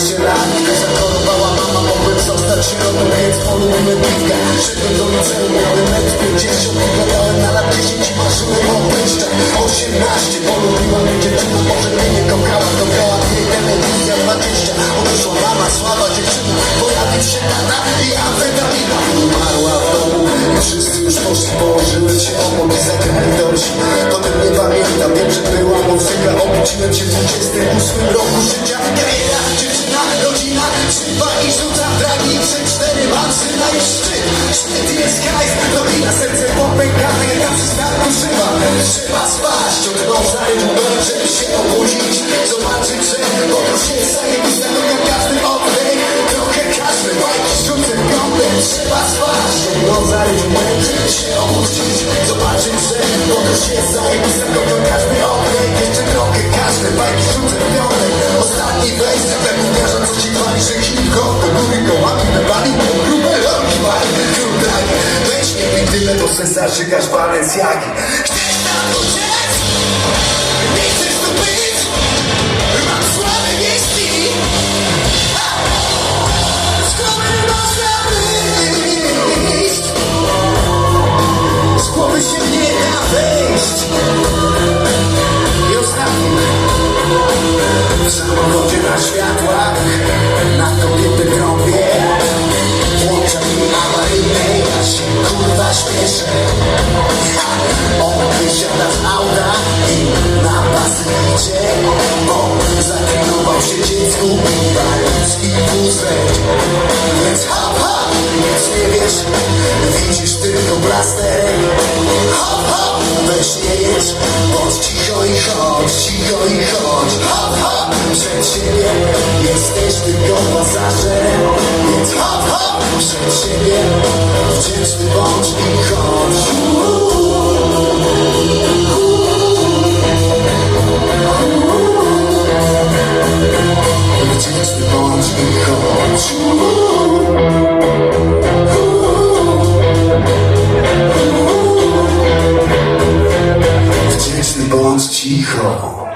15 lat Gdy zakorowała mama, mogłem zostać sierotą no Więc polubimy piwkę Szedłem do liceum, miałem metr 50 Wyglądałem na lat 10 i marzyłem o pryszcze 18 polubiła mnie dziewczyna Może mnie nie kochała, kochała mnie telewizja 20 Odeszła mama, słaba dziewczyna Pojawił się tata i amfetamina Umarła w domu wszyscy już poszli Położyłem się obok i zakręty dorsi To ten nie pamiętam, wiem, że była muzyka. Obudziłem się w 28 roku życia. Karriera dziewczyna i szczyt Szczyt jest hajs, nowina Serce popękane, jak na przystanku szyba Trzeba spać, ciągnął za rynkiem Żeby się obudzić, zobaczyć, że Podróż jest zajebista, tylko każdy oddech Trochę każdy bajki rzucę w Trzeba spać, ciągnął za rynkiem Żeby się obudzić, zobaczyć, że Podróż jest zajebista, tylko każdy oddech Jeszcze trochę każdy bajki rzucę w Ostatni wejść, tyle, to se zażygasz Balenciagi Chcesz? Ha! On wysiada z auta I na pasy idzie On zaklinował się dziecku Balicki wózek Więc hop hop Nic nie wiesz Widzisz tylko plasterek Hop hop Weź nie jedź Bądź cicho i chodź Cicho i chodź Hop hop Przed siebie Jesteś tylko pasażerem Więc hop hop Przed siebie Wdzięczny bądź i Здесь баланс тихо.